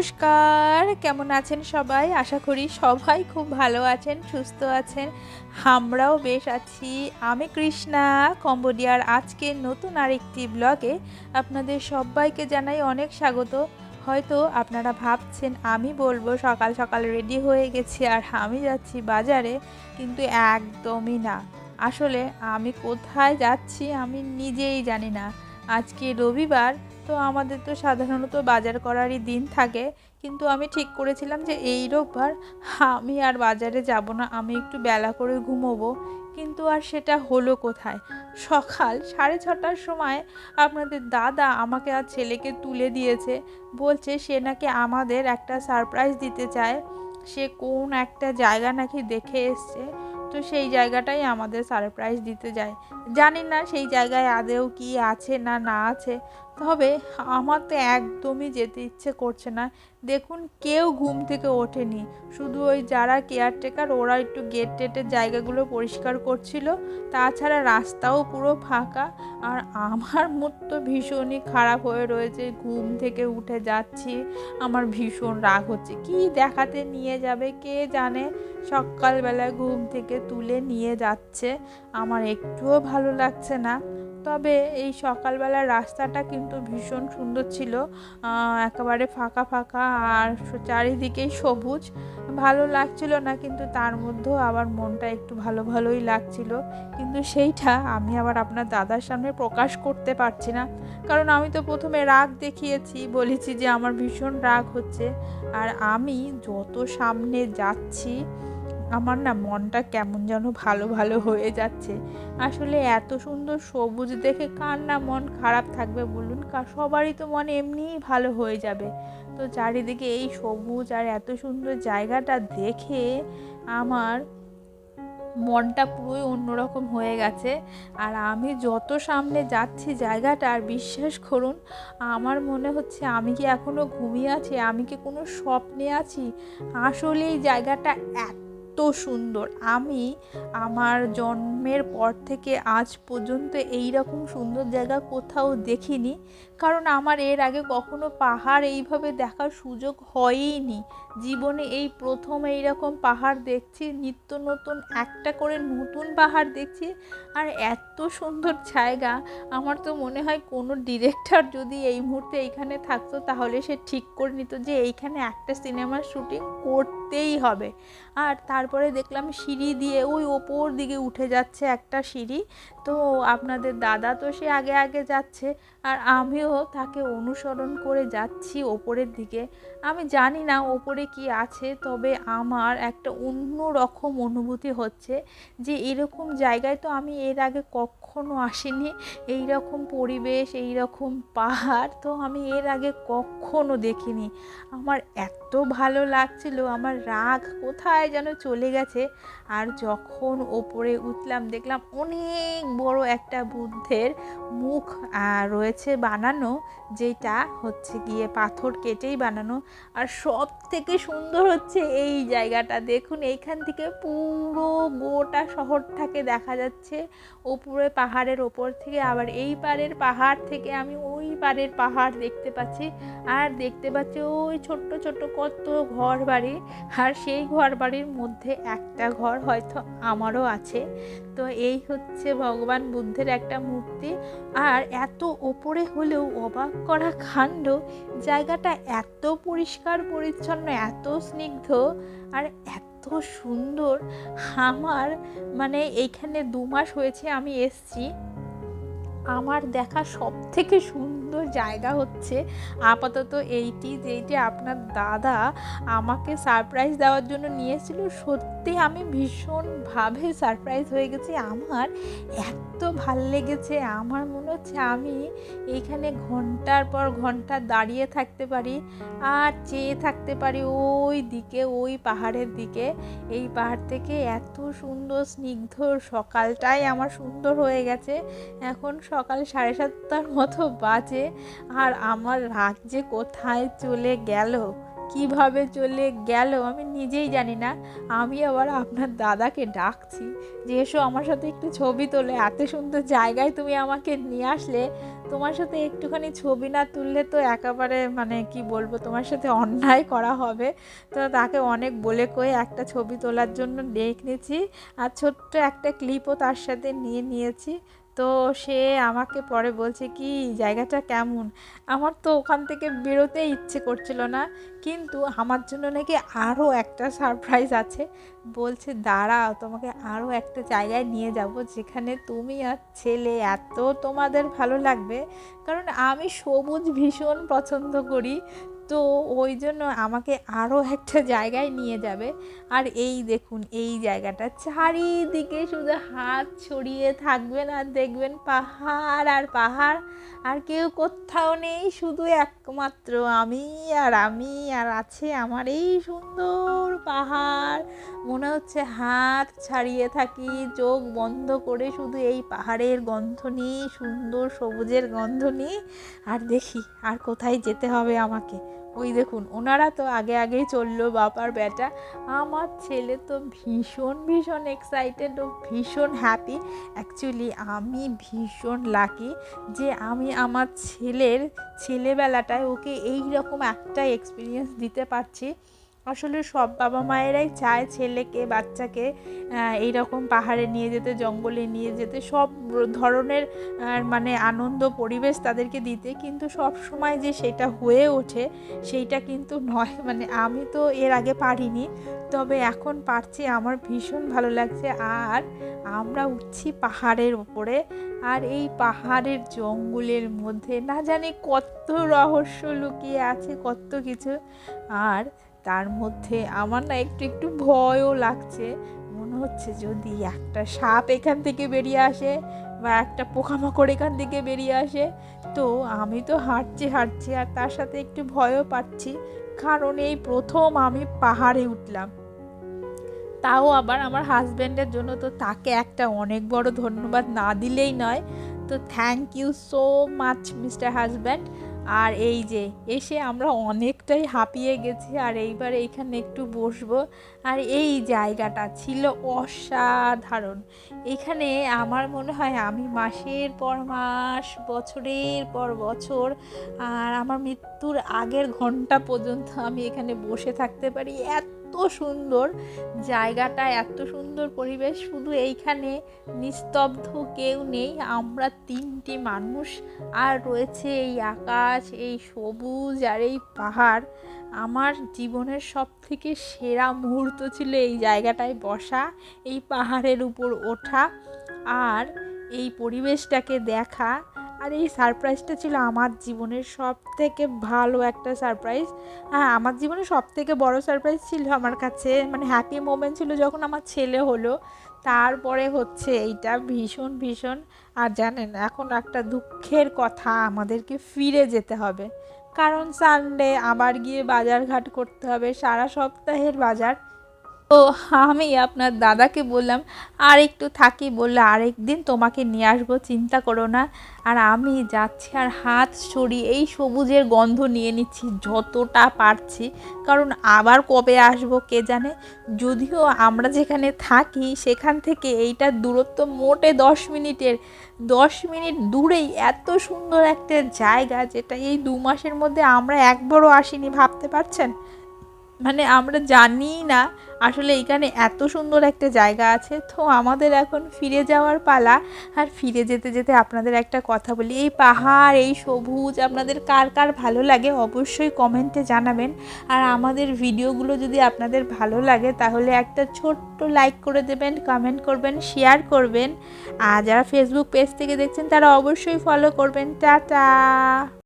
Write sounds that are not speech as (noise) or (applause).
নমস্কার, কেমন আছেন সবাই? আশা করি সবাই খুব ভালো আছেন, সুস্থ আছেন। আমরাও বেশ আছি। আমি কৃষ্ণা কম্বোডিয়ার আজকে নতুন আরেকটি ব্লগে আপনাদের সবাইকে জানাই অনেক স্বাগত। হয়তো আপনারা ভাবছেন, আমি বলব সকাল সকাল রেডি হয়ে গেছি আর আমি যাচ্ছি বাজারে, কিন্তু একদমই না। আসলে আমি কোথায় যাচ্ছি আমি নিজেই জানি না। আজকে রবিবার তো আমাদের তো সাধারণত বাজার করারই দিন থাকে। কিন্তু আমি ঠিক করেছিলাম যে এই রোববার আমি আর বাজারে যাব না, আমি একটু বেলা করে ঘুমোবো। কিন্তু আর সেটা হলো কোথায়? সকাল সাড়ে ছটার সময় আপনাদের দাদা আমাকে আর ছেলেকে তুলে দিয়েছে। বলছে সে নাকি আমাদের একটা সারপ্রাইজ দিতে চায়। সে কোন একটা জায়গা নাকি দেখে এসছে। তো সেই জায়গাটাই আমাদের সারপ্রাইজ দিতে যায়। জানি না সেই জায়গায় আদেও কি আছে না না আছে। তবে আমার তো একদমই যেতে ইচ্ছে করছে না। দেখুন, কেউ ঘুম থেকে ওঠেনি। শুধু ওই যারা কেয়ারটেকার, ওরা একটু গেট টেটের জায়গাগুলো পরিষ্কার করছিল। তাছাড়া রাস্তাও পুরো ফাঁকা। আর আমার মুড তো ভীষণই খারাপ হয়ে রয়েছে। ঘুম থেকে উঠে যাচ্ছি। আমার ভীষণ রাগ হচ্ছে। কি দেখাতে নিয়ে যাবে? কে জানে? সকালবেলা ঘুম থেকে তুলে নিয়ে যাচ্ছে। আমার একটুও ভালো লাগছে না। তবে এই সকালবেলা রাস্তাটা কিন্তু ভীষণ সুন্দর ছিল। একেবারে ফাঁকা ফাঁকা আর চারিদিকেই সবুজ। ভালো লাগছিল না, কিন্তু তার মধ্যেও আবার মনটা একটু ভালো ভালোই লাগছিল। কিন্তু সেইটা আমি আবার আপনার দাদার সামনে প্রকাশ করতে পারছি না। কারণ আমি তো প্রথমে রাগ দেখিয়েছি, বলেছি যে আমার ভীষণ রাগ হচ্ছে। আর আমি যত সামনে যাচ্ছি আমার না মনটা কেমন যেন ভালো ভালো হয়ে যাচ্ছে। আসলে এত সুন্দর সবুজ দেখে কার না মন খারাপ থাকবে বলুন? কার, সবারই তো মন এমনিই ভালো হয়ে যাবে। তো চারিদিকে এই সবুজ আর এত সুন্দর জায়গাটা দেখে আমার মনটা পুরোই অন্যরকম হয়ে গেছে। আর আমি যত সামনে যাচ্ছি জায়গাটা, আর বিশ্বাস করুন, আমার মনে হচ্ছে আমি কি এখনও ঘুমিয়ে আছি? আমি কি কোনো স্বপ্নে আছি? আসলে এই জায়গাটা এত সুন্দর। আমি আমার জন্মের পর থেকে আজ পর্যন্ত এই রকম সুন্দর জায়গা কোথাও দেখিনি। কারণ আমার এর আগে কখনো পাহাড় এইভাবে দেখার সুযোগ হয়ইনি। জীবনে এই প্রথম এই রকম পাহাড় দেখছি, নিত্য নতুন একটা করে নতুন পাহাড় দেখছি, আর এত সুন্দর জায়গা। আমার তো মনে হয় কোনো ডিরেক্টর যদি এই মুহূর্তে এইখানে থাকতো, তাহলে সে ঠিক করে নিত যে এইখানে একটা সিনেমার শুটিং করতেই হবে। আর তারপরে দেখলাম সিঁড়ি দিয়ে ওই ওপর দিকে উঠে যাচ্ছে একটা সিঁড়ি। তো আপনাদের দাদা তো সে আগে আগে যাচ্ছে, আর আমিও তাকে অনুসরণ করে যাচ্ছি ওপরের দিকে। আমি জানি না ওপরে কি আছে, তবে আমার একটা অন্য রকম অনুভূতি হচ্ছে যে এরকম জায়গায় তো আমি এর আগে কখনো আসিনি। এই রকম পরিবেশ এই রকম পাহাড় তো আমি এর আগে কখনো দেখিনি। আমার এত ভালো লাগছিল, আমার রাগ কোথায় যেন চলে গেছে। আর যখন ওপরে উঠলাম, দেখলাম অনেক বড় একটা বুদ্ধের মুখ রয়েছে বানানো, যেটা হচ্ছে গিয়ে পাথর কেটেই বানানো। আর সব থেকে সুন্দর হচ্ছে এই জায়গাটা। দেখুন, এইখান থেকে পুরো গোটা শহরটাকে দেখা যাচ্ছে। ওপরে পাহাড়ের ওপর থেকে আবার এই পারের পাহাড় থেকে আমি ওই পারের পাহাড় দেখতে পাচ্ছি। আর দেখতে পাচ্ছি ওই ছোট্ট ছোট্ট কত ঘর বাড়ি আর সেই ঘর বাড়ির মধ্যে একটা ঘর হয়তো আমারও আছে। তো এই হচ্ছে ভগবান বুদ্ধের একটা মূর্তি। আর এত ওপরে হলেও অবাক করা কাণ্ড, জায়গাটা এত পরিষ্কার, পরিচ্ছন্ন, এত স্নিগ্ধ। আর এত সুন্দর। আমার মানে এইখানে দু মাস হয়েছে আমি এসছি। আমার দেখা সব থেকে সুন্দর জায়গা হচ্ছে আপাতত এইটি, যেইটি আপনার দাদা আমাকে সারপ্রাইজ দেওয়ার জন্য নিয়েছিল। সত্যি আমি ভীষণভাবে সারপ্রাইজ হয়ে গেছি। আমার এত ভালো লেগেছে। আমার মনে হচ্ছে আমি এইখানে ঘণ্টার পর ঘণ্টা দাঁড়িয়ে থাকতে পারি আর চেয়ে থাকতে পারি ওই দিকে, ওই পাহাড়ের দিকে। এই পাহাড় থেকে এত সুন্দর স্নিগ্ধ সকালটাই আমার সুন্দর হয়ে গেছে। এখন সকাল সাড়ে সাতটার মতো বাজে। আর আমার রাগ যে কোথায় চলে গেল? কীভাবে চলে গেল আমি নিজেই জানি না। আমি আবার আপনার দাদাকে ডাকছি। যে এসো আমার সাথে একটু ছবি তোলে, এত সুন্দর জায়গায় তুমি আমাকে নিয়ে আসলে। তোমার সাথে একটুখানি ছবি না তুললে তো একেবারে মানে কি বলব, তোমার সাথে অন্যায় করা হবে। তো তাকে অনেক বলে কয়ে একটা ছবি তোলার জন্য ডেকে নিয়েছি। আর ছোট্ট একটা ক্লিপও তার সাথে নিয়ে নিয়েছি। তো সে আমাকে পরে বলছে, কি জায়গাটা কেমন? আমার তো ওখান থেকে বেরোতে ইচ্ছে করছিল না, কিন্তু আমার জন্য নাকি আরও একটা সারপ্রাইজ আছে। বলছে দাঁড়াও তোমাকে আরও একটা জায়গায় নিয়ে যাব যেখানে তুমি আর ছেলে এত তোমাদের ভালো লাগবে। কারণ আমি সবুজ ভীষণ পছন্দ করি। তো ওই জন্য আমাকে আরও একটা জায়গায় নিয়ে যাবে। আর এই দেখুন, এই জায়গাটা চারিদিকে শুধু হাত ছড়িয়ে থাকবেন আর দেখবেন পাহাড় আর পাহাড়, আর কেউ কোথাও নেই, শুধু একমাত্র আমি আর আমি, আর আছে আমার এই সুন্দর পাহাড়। মনে হচ্ছে হাত ছাড়িয়ে থাকি, চোখ বন্ধ করে শুধু এই পাহাড়ের গন্ধ নিই, সুন্দর সবুজের গন্ধ নিই। আর দেখি আর কোথায় যেতে হবে আমাকে। ওই দেখুন, ওনারা তো আগে আগেই চলল বাপার বেটা। আমার ছেলে তো ভীষণ ভীষণ এক্সাইটেড ও ভীষণ হ্যাপি অ্যাকচুয়ালি আমি ভীষণ লাকি যে আমি আমার ছেলের ছেলেবেলাটায় ওকে এই রকম একটা এক্সপিরিয়েন্স দিতে পারছি। আসলে সব বাবা মায়েরাই চায় ছেলেকে, বাচ্চাকে এই রকম পাহাড়ে নিয়ে যেতে, জঙ্গলে নিয়ে যেতে, সব ধরনের মানে আনন্দ পরিবেশ তাদেরকে দিতে। কিন্তু সব সময় যে সেটা হয়ে ওঠে, সেইটা কিন্তু নয়। (laughs) মানে আমি তো এর আগে পারিনি, তবে এখন পারছি। আমার ভীষণ ভালো লাগছে। আর আমরা উঠছি পাহাড়ের ওপরে। আর এই পাহাড়ের জঙ্গলের মধ্যে না জানি কত রহস্য লুকিয়ে আছে, কত কিছু। আর তার মধ্যে আমার না একটু একটু ভয়ও লাগছে। মনে হচ্ছে যদি একটা সাপ এখান থেকে বেরিয়ে আসে বা একটা পোকামাকড় এখান থেকে বেরিয়ে আসে, তো আমি তো হাঁটছি হাঁটছি আর তার সাথে একটু ভয়ও পাচ্ছি। কারণ এই প্রথম আমি পাহাড়ে উঠলাম। তাও আবার আমার হাজব্যান্ডের জন্য তো তাকে একটা অনেক বড় ধন্যবাদ না দিলেই নয়। তো thank you so much mister husband আর এই যে, এসে আমরা অনেকটাই হাঁপিয়ে গেছি আর এইবার এইখানে একটু বসবো। আর এই জায়গাটা ছিল অসাধারণ। এখানে আমার মনে হয় আমি মাসের পর মাস, বছরের পর বছর আর আমার মৃত্যুর আগের ঘণ্টা পর্যন্ত আমি এখানে বসে থাকতে পারি। এত সুন্দর জায়গাটা, এত সুন্দর পরিবেশ। শুধু এইখানে নিস্তব্ধ কেউ নেই, আমরা তিনটি মানুষ। আর রয়েছে এই আকাশ, এই সবুজ আর এই পাহাড়। আমার জীবনের সব থেকে সেরা মুহূর্ত ছিল এই জায়গাটায় বসা, এই পাহাড়ের উপর ওঠা আর এই পরিবেশটাকে দেখা। আর এই সারপ্রাইজটা ছিল আমার জীবনের সব থেকে ভালো একটা সারপ্রাইজ হ্যাঁ আমার জীবনে সব থেকে বড় সারপ্রাইজ ছিল আমার কাছে মানে হ্যাপি মোমেন্ট ছিল যখন আমার ছেলে হলো। তারপরে হচ্ছে এইটা ভীষণ ভীষণ, আর জানেন, এখন একটা দুঃখের কথা আমাদেরকে ফিরে যেতে হবে। কারণ সানডে আবার গিয়ে বাজার ঘাট করতে হবে, সারা সপ্তাহের বাজার তো আমি আপনার দাদাকে বললাম, আর একটু থাকি, বললে, আরেক দিন তোমাকে নিয়ে আসব, চিন্তা করো না। আর আমি যাচ্ছি আর হাত সরিয়ে এই সবুজের গন্ধ নিয়ে নিচ্ছি, যতটা পারছি। কারণ আবার কবে আসব কে জানে? যদিও আমরা যেখানে থাকি, সেখান থেকে এইটার দূরত্ব মোটে দশ মিনিটের। দশ মিনিট দূরেই এত সুন্দর একটা জায়গা, যেটা এই দু মাসের মধ্যে আমরা একবারও আসিনি, ভাবতে পারছেন? মানে আমরা জানি না আসলে এখানে এত সুন্দর একটা জায়গা আছে। তো আমাদের এখন ফিরে যাওয়ার পালা। আর ফিরে যেতে যেতে আপনাদের একটা কথা বলি। এই পাহাড়, এই সবুজ আপনাদের কার কার ভালো লাগে অবশ্যই কমেন্টে জানাবেন। আর আমাদের ভিডিওগুলো যদি আপনাদের ভালো লাগে তাহলে একটা ছোট্ট লাইক করে দেবেন কমেন্ট করবেন শেয়ার করবেন। আর যারা ফেসবুক পেজ থেকে দেখছেন তারা অবশ্যই ফলো করবেন। টাটা!